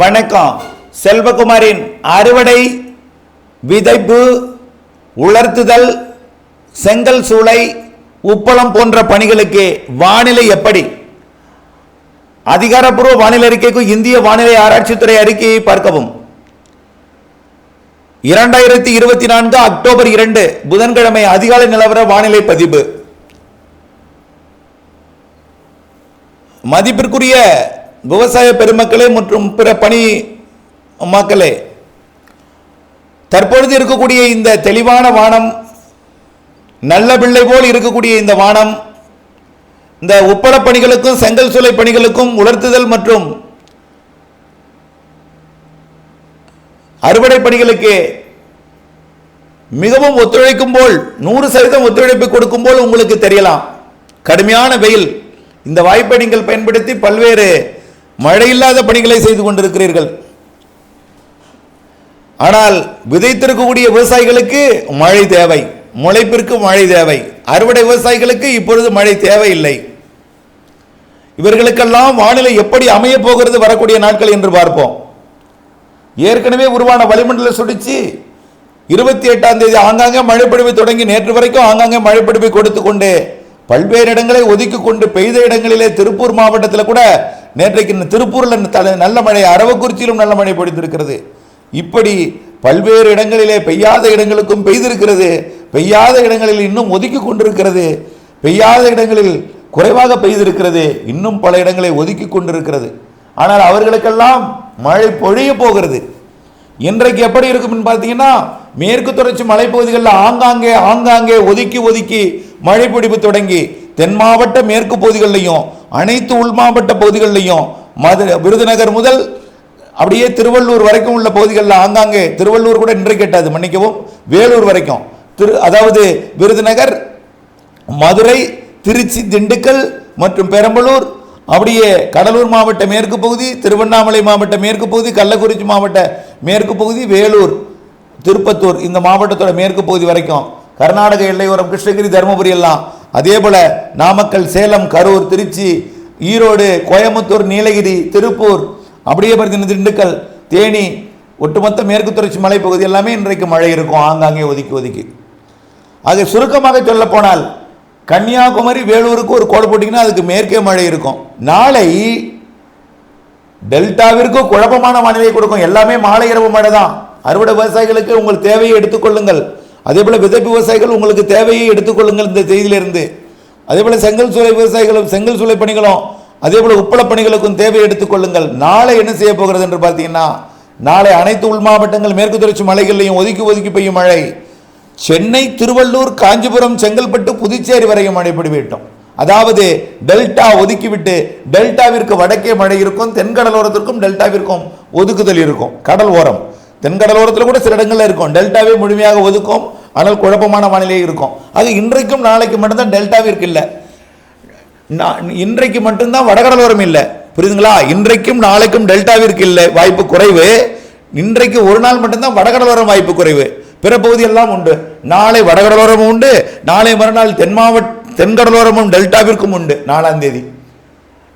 வணக்கம். செல்வகுமாரின் அறுவடை விதைப்பு உலர்த்துதல் செங்கல் சூளை உப்பளம் போன்ற பணிகளுக்கு வானிலை எப்படி? அதிகாரப்பூர்வ வானிலை அறிக்கைக்கு இந்திய வானிலை ஆராய்ச்சித்துறை அறிக்கையை பார்க்கவும். இரண்டாயிரத்தி இருபத்தி நான்கு அக்டோபர் இரண்டு புதன்கிழமை அதிகாலை நிலவர வானிலை பதிவு. மதிப்பிற்குரிய விவசாய பெருமக்களே மற்றும் பிற பணி மக்களே தற்பொழுது இருக்கக்கூடிய இந்த தெளிவான வானம் நல்ல பிள்ளை போல் இருக்கக்கூடிய இந்த வானம் இந்த உப்பள பணிகளுக்கும் செங்கல் சூளை பணிகளுக்கும் உலர்த்துதல் மற்றும் அறுவடை பணிகளுக்கு மிகவும் ஒத்துழைக்கும் போல் நூறு சதவீதம் ஒத்துழைப்பு கொடுக்கும் போல் உங்களுக்கு தெரியலாம். கடுமையான வெயில். இந்த வாய்ப்பை நீங்கள் பயன்படுத்தி பல்வேறு மழையில்லாத பணிகளை செய்து கொண்டிருக்கிறீர்கள். ஆனால் விதைத்திருக்கக்கூடிய விவசாயிகளுக்கு மழை தேவை முளைப்பிற்கு மழை தேவை அறுவடை விவசாயிகளுக்கு இப்பொழுது மழை தேவையில்லை. இவர்களுக்கெல்லாம் வானிலை எப்படி அமைய போகிறது வரக்கூடிய நாட்கள் என்று பார்ப்போம். ஏற்கனவே உருவான வளிமண்டல சுடிச்சு இருபத்தி எட்டாம் தேதி ஆங்காங்கே மழைப்பொழிவு தொடங்கி நேற்று வரைக்கும் ஆங்காங்கே மழைப்பொழிவை கொடுத்து கொண்டு பல்வேறு இடங்களை ஒதுக்கி கொண்டு பெய்த இடங்களிலே திருப்பூர் மாவட்டத்தில் கூட நேற்றைக்கு திருப்பூரில் த- நல்ல மழை அரவக்குறிச்சியிலும் நல்ல மழை பொடித்திருக்கிறது இப்படி பல்வேறு இடங்களிலே பெய்யாத இடங்களுக்கும் பெய்திருக்கிறது. பெய்யாத இடங்களில் இன்னும் ஒதுக்கி கொண்டிருக்கிறது. பெய்யாத இடங்களில் குறைவாக பெய்திருக்கிறது. இன்னும் பல இடங்களை ஒதுக்கி கொண்டிருக்கிறது. ஆனால் அவர்களுக்கெல்லாம் மழை பொழிய போகிறது. இன்றைக்கு எப்படி இருக்கும்னு பார்த்தீங்கன்னா மேற்கு தொடர்ச்சி மலைப்பகுதிகளில் ஆங்காங்கே ஆங்காங்கே ஒதுக்கி ஒதுக்கி மழை பிடிப்பு தொடங்கி தென் மாவட்ட மேற்கு பகுதிகளிலையும் அனைத்து உள் மாவட்ட பகுதிகளிலையும் மதுரை விருதுநகர் முதல் அப்படியே திருவள்ளூர் வரைக்கும் உள்ள பகுதிகளில் ஆங்காங்கே திருவள்ளூர் கூட நின்று கேட்டாது மன்னிக்கவும் வேலூர் வரைக்கும். திரு அதாவது விருதுநகர் மதுரை திருச்சி திண்டுக்கல் மற்றும் பெரம்பலூர் அப்படியே கடலூர் மாவட்ட மேற்கு பகுதி திருவண்ணாமலை மாவட்ட மேற்கு பகுதி கள்ளக்குறிச்சி மாவட்ட மேற்கு பகுதி வேலூர் திருப்பத்தூர் இந்த மாவட்டத்தோட மேற்கு பகுதி வரைக்கும். கர்நாடக எல்லையோரம் கிருஷ்ணகிரி தருமபுரி எல்லாம் அதே போல நாமக்கல் சேலம் கரூர் திருச்சி ஈரோடு கோயம்புத்தூர் நீலகிரி திருப்பூர் அப்படியே பார்த்தீங்கன்னா திண்டுக்கல் தேனி ஒட்டுமொத்த மேற்கு தொடர்ச்சி மலைப்பகுதி எல்லாமே இன்றைக்கு மழை இருக்கும் ஆங்காங்கே ஒதுக்கி ஒதுக்கி. அது சுருக்கமாக சொல்லப்போனால் கன்னியாகுமரி வேலூருக்கு ஒரு கோடு போட்டிங்கன்னா அதுக்கு மேற்கே மழை இருக்கும். நாளை டெல்டாவிற்கு குழப்பமான வானிலை கொடுக்கும். எல்லாமே மாலை இரவு மழை தான் அறுவடை விவசாயிகளுக்கு உங்கள் தேவையை எடுத்துக்கொள்ளுங்கள் அதே போல் விதைப்பு விவசாயிகள் உங்களுக்கு தேவையை எடுத்துக்கொள்ளுங்கள் இந்த செய்தியிலிருந்து. அதே போல் செங்கல் சூளை விவசாயிகளும் செங்கல் சூளை பணிகளும் அதே போல் உப்பள பணிகளுக்கும் தேவையை எடுத்துக்கொள்ளுங்கள். நாளை என்ன செய்ய போகிறது என்று பார்த்தீங்கன்னா நாளை அனைத்து உள் மாவட்டங்கள் மேற்கு தொடர்ச்சி மலைகளையும் ஒதுக்கி ஒதுக்கி பெய்யும் மழை. சென்னை திருவள்ளூர் காஞ்சிபுரம் செங்கல்பட்டு புதுச்சேரி வரையும் மழை அதாவது டெல்டா ஒதுக்கிவிட்டு டெல்டாவிற்கு வடக்கே மழை இருக்கும் தென்கடலோரத்திற்கும் டெல்டாவிற்கும் ஒதுக்குதல் இருக்கும் கடல் ஓரம். தென்கடலோரத்தில் கூட சில இடங்களில் இருக்கும். டெல்டாவே முழுமையாக ஒதுக்கும். ஆனால் குழப்பமான வானிலை இருக்கும். ஆக இன்றைக்கும் நாளைக்கு மட்டும்தான் டெல்டாவிற்கு இல்லை நான் இன்றைக்கு மட்டும்தான் வடகடலோரம் இல்லை. புரியுதுங்களா? இன்றைக்கும் நாளைக்கும் டெல்டாவிற்கு இல்லை வாய்ப்பு குறைவு. இன்றைக்கு ஒரு நாள் மட்டும்தான் வடகடலோரம் வாய்ப்பு குறைவு. பிற பகுதியெல்லாம் உண்டு. நாளை வடகடலோரமும் உண்டு. நாளை மறுநாள் தென் மாவட்ட தென்கடலோரமும் டெல்டாவிற்கும் உண்டு. நாலாம் தேதி.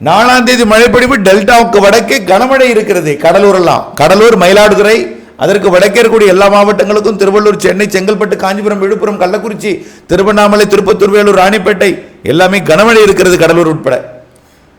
நாலாம் தேதி மழைப்பொழிவு டெல்டாவுக்கு வடக்கே கனமழை இருக்கிறது. கடலூர் எல்லாம் கடலூர் மயிலாடுதுறை அதற்கு வடக்கே இருக்கக்கூடிய எல்லா மாவட்டங்களுக்கும் திருவள்ளூர் சென்னை செங்கல்பட்டு காஞ்சிபுரம் விழுப்புரம் கள்ளக்குறிச்சி திருவண்ணாமலை திருப்பத்தூர் வேலூர் ராணிப்பேட்டை எல்லாமே கனமழை இருக்கிறது கடலூர் உட்பட.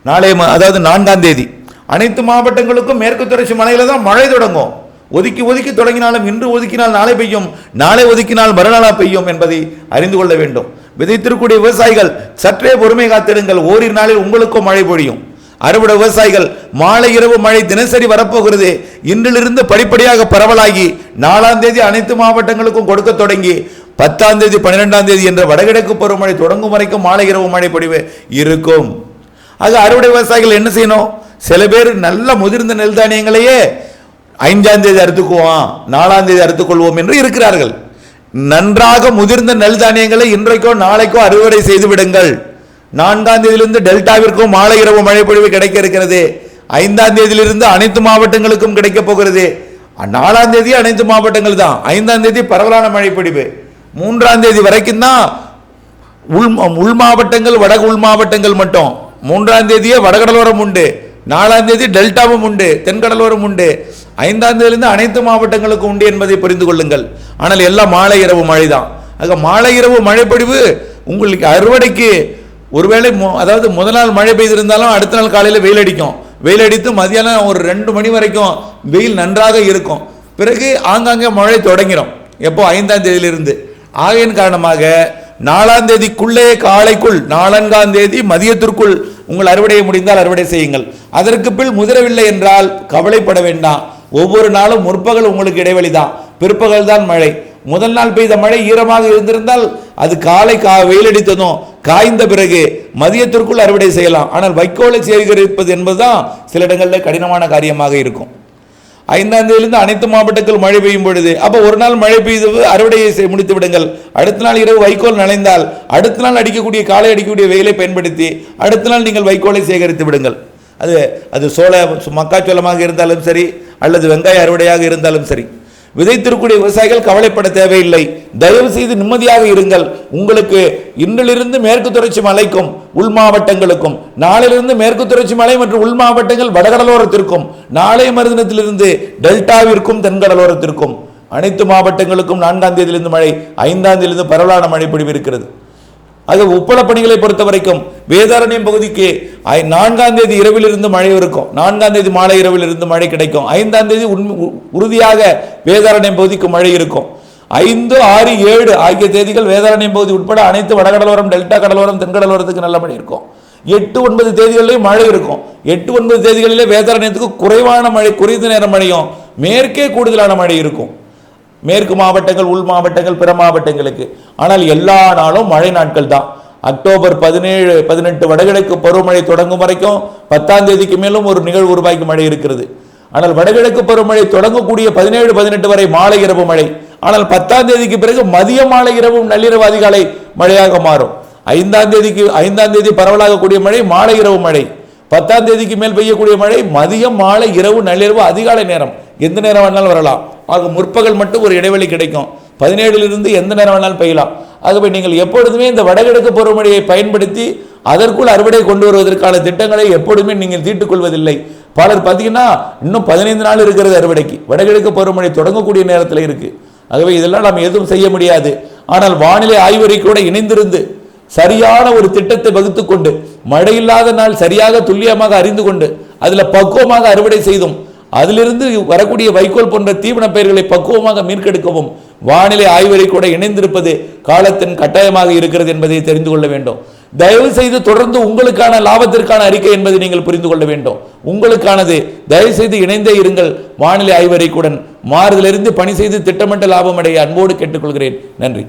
நாளை அதாவது நான்காம் தேதி. அனைத்து மாவட்டங்களுக்கும் மேற்கு தொடர்ச்சி மலையில் தான் மழை தொடங்கும். ஒதுக்கி ஒதுக்கி தொடங்கினாலும் இன்று ஒதுக்கினால் நாளை பெய்யும் நாளை ஒதுக்கினால் மறுநாளா பெய்யும் என்பதை அறிந்து கொள்ள வேண்டும். விதைத்திருக்கூடிய விவசாயிகள் சற்றே பொறுமை காத்திருங்கள் ஓரிரு நாளில் உங்களுக்கும் மழை பொழியும். அறுவடை விவசாயிகள் மாலை இரவு மழை தினசரி வரப்போகிறது. இன்றிலிருந்து படிப்படியாக பரவலாகி நாலாம் தேதி அனைத்து மாவட்டங்களுக்கும் கொடுக்க தொடங்கி பத்தாம் தேதி பன்னிரெண்டாம் தேதி என்ற வடகிழக்கு பருவமழை தொடங்கும் வரைக்கும் மாலை இரவு மழை பொழிவு இருக்கும். ஆக அறுவடை விவசாயிகள் என்ன செய்யணும்? சில பேர் நல்ல முதிர்ந்த நெல் தானியங்களையே ஐந்தாம் தேதி அறுத்துக்குவோம் நாலாம் தேதி அறுத்துக்கொள்வோம் என்று இருக்கிறார்கள். நன்றாக முதிர்ந்த நெல் தானியங்களை இன்றைக்கோ நாளைக்கோ அறுவடை செய்து விடுங்கள். நான்காம் தேதியிலிருந்து டெல்டாவிற்கும் மாலை இரவு மழை பொழிவு கிடைக்க இருக்கிறது. ஐந்தாம் தேதியிலிருந்து அனைத்து மாவட்டங்களுக்கும் கிடைக்க போகிறது. நாலாம் தேதி அனைத்து மாவட்டங்கள் தான். ஐந்தாம் தேதி பரவலான மழை பொழிவு மூன்றாம் தேதி வரைக்கும் தான் உள் உள் மாவட்டங்கள் வடகு உள் மாவட்டங்கள் மட்டும். மூன்றாம் தேதியே வடகடலோரம் உண்டு. நாலாம் தேதி டெல்டாவும் உண்டு. தென்கடலோரம் உண்டு. ஐந்தாம் தேதியிலிருந்து அனைத்து மாவட்டங்களுக்கும் உண்டு என்பதை புரிந்து கொள்ளுங்கள். ஆனால் எல்லாம் மாலை இரவு மழை தான் ஆக மாலை இரவு மழைப்பொழிவு உங்களுக்கு அறுவடைக்கு ஒருவேளை அதாவது முதல் நாள் மழை பெய்திருந்தாலும் அடுத்த நாள் காலையில் வெயில் அடிக்கும். வெயில் அடித்து மதியானம் ஒரு ரெண்டு மணி வரைக்கும் வெயில் நன்றாக இருக்கும். பிறகு ஆங்காங்கே மழை தொடங்கிடும் எப்போ? ஐந்தாம் தேதியிலிருந்து. ஆகையின் காரணமாக நாலாம் தேதிக்குள்ளே காலைக்குள் நான்காம் தேதி மதியத்திற்குள் உங்கள் அறுவடையை முடிந்தால் அறுவடை செய்யுங்கள். அதற்கு பின் முதிரவில்லை என்றால் கவலைப்பட வேண்டாம். ஒவ்வொரு நாளும் முற்பகல் உங்களுக்கு இடைவெளி தான். பிற்பகல் தான் மழை. முதல் நாள் பெய்த மழை ஈரமாக இருந்திருந்தால் அது காலை கா வெயிலடித்ததும் காய்ந்த பிறகு மதியத்திற்குள் அறுவடை செய்யலாம். ஆனால் வைக்கோலை சேகரிப்பது என்பதுதான் சில இடங்களில் கடினமான காரியமாக இருக்கும். ஐந்தாம் தேதியிலிருந்து அனைத்து மாவட்டத்தில் மழை பெய்யும் பொழுது அப்போ ஒரு நாள் மழை பெய்து அறுவடையை செய் முடித்து விடுங்கள். அடுத்த நாள் இரவு வைக்கோல் நனைந்தால் அடுத்த நாள் அடிக்கக்கூடிய காலை அடிக்கக்கூடிய வெயிலை பயன்படுத்தி அடுத்த நாள் நீங்கள் வைக்கோலை சேகரித்து விடுங்கள். அது அது சோள மக்காச்சோளமாக இருந்தாலும் சரி அல்லது வெங்காய அறுவடையாக இருந்தாலும் சரி. விதைத்திருக்கூடிய விவசாயிகள் கவலைப்பட தேவையில்லை. தயவு செய்து நிம்மதியாக இருங்கள். உங்களுக்கு இன்றிலிருந்து மேற்கு தொடர்ச்சி மலைக்கும் உள் மாவட்டங்களுக்கும் நாளையிலிருந்து மேற்கு தொடர்ச்சி மலை மற்றும் உள் மாவட்டங்கள் வடகடலோரத்திற்கும் நாளைய மருதினத்திலிருந்து டெல்டாவிற்கும் தென்கடலோரத்திற்கும் அனைத்து மாவட்டங்களுக்கும் நான்காம் தேதியிலிருந்து மழை ஐந்தாம் தேதியிலிருந்து பரவலான மழை பொழிவு இருக்கிறது. அது உப்பள பணிகளை பொறுத்த வரைக்கும் வேதாரண்யம் பகுதிக்கு ஐ- நான்காம் தேதி இரவில் இருந்து மழை இருக்கும். நான்காம் தேதி மாலை இரவில் இருந்து மழை கிடைக்கும். ஐந்தாம் தேதி உண்மை உறுதியாக வேதாரண்யம் பகுதிக்கு மழை இருக்கும். ஐந்து ஆறு ஏழு ஆகிய தேதிகள் வேதாரண்யம் பகுதி உட்பட அனைத்து வடகடலோரம் டெல்டா கடலோரம் தென்கடலோரத்துக்கு நல்ல மழை இருக்கும். எட்டு ஒன்பது தேதிகளிலேயும் மழை இருக்கும். எட்டு ஒன்பது தேதிகளிலே வேதாரண்யத்துக்கு குறைவான மழை குறைந்த நேரம் மழையும் மேற்கே கூடுதலான மழை இருக்கும். மேற்கு மாவட்டங்கள் உள் மாவட்டங்கள் பிற மாவட்டங்களுக்கு. ஆனால் எல்லா நாளும் மழை நாட்கள் தான். அக்டோபர் பதினேழு பதினெட்டு வடகிழக்கு பருவமழை தொடங்கும் வரைக்கும் பத்தாம் தேதிக்கு மேலும் ஒரு நிகழ்வு உருவாக்கி மழை இருக்கிறது. ஆனால் வடகிழக்கு பருவமழை தொடங்கக்கூடிய பதினேழு பதினெட்டு வரை மாலை இரவு மழை. ஆனால் பத்தாம் தேதிக்கு பிறகு மதிய மாலை இரவும் நள்ளிரவு அதிகாலை மழையாக மாறும். ஐந்தாம் தேதிக்கு ஐந்தாம் தேதி பரவலாக கூடிய மழை மாலை இரவு மழை. பத்தாம் தேதிக்கு மேல் பெய்யக்கூடிய மழை மதியம் மாலை இரவு நள்ளிரவு அதிகாலை நேரம். எந்த நேரம் வேணாலும் வரலாம். ஆக முற்பகல் மட்டும் ஒரு இடைவெளி கிடைக்கும். பதினேழிலிருந்து எந்த நேரம் வேணாலும் பெய்யலாம். ஆகவே நீங்கள் எப்பொழுதுமே இந்த வடகிழக்கு பருவமழையை பயன்படுத்தி அதற்குள் அறுவடை கொண்டு வருவதற்கான திட்டங்களை எப்பொழுதுமே நீங்கள் தீட்டுக்கொள்வதில்லை பலர் பார்த்தீங்கன்னா இன்னும் பதினைந்து நாள் இருக்கிறது அறுவடைக்கு. வடகிழக்கு பருவமழை தொடங்கக்கூடிய நேரத்தில் இருக்கு. ஆகவே இதெல்லாம் நாம் எதுவும் செய்ய முடியாது. ஆனால் வானிலை ஆய்வறிக்கையோட இணைந்திருந்து சரியான ஒரு திட்டத்தை வகுத்து கொண்டு மழை இல்லாத நாள் சரியாக துல்லியமாக அறிந்து கொண்டு அதில் பக்குவமாக அறுவடை செய்தும் அதிலிருந்து வரக்கூடிய வைக்கோல் போன்ற தீவன பயிர்களை பக்குவமாக மீட்கெடுக்கவும் வானிலை ஆய்வறை கூட இணைந்திருப்பது காலத்தின் கட்டாயமாக இருக்கிறது என்பதை தெரிந்து கொள்ள வேண்டும். தயவு செய்து தொடர்ந்து உங்களுக்கான லாபத்திற்கான அறிக்கை என்பதை நீங்கள் புரிந்து கொள்ள வேண்டும். உங்களுக்கானது தயவு செய்து இணைந்தே இருங்கள். வானிலை ஆய்வறைக்குடன் மாறுதலிருந்து பணி செய்து திட்டமிட்ட லாபம் அடைய அன்போடு கேட்டுக்கொள்கிறேன். நன்றி.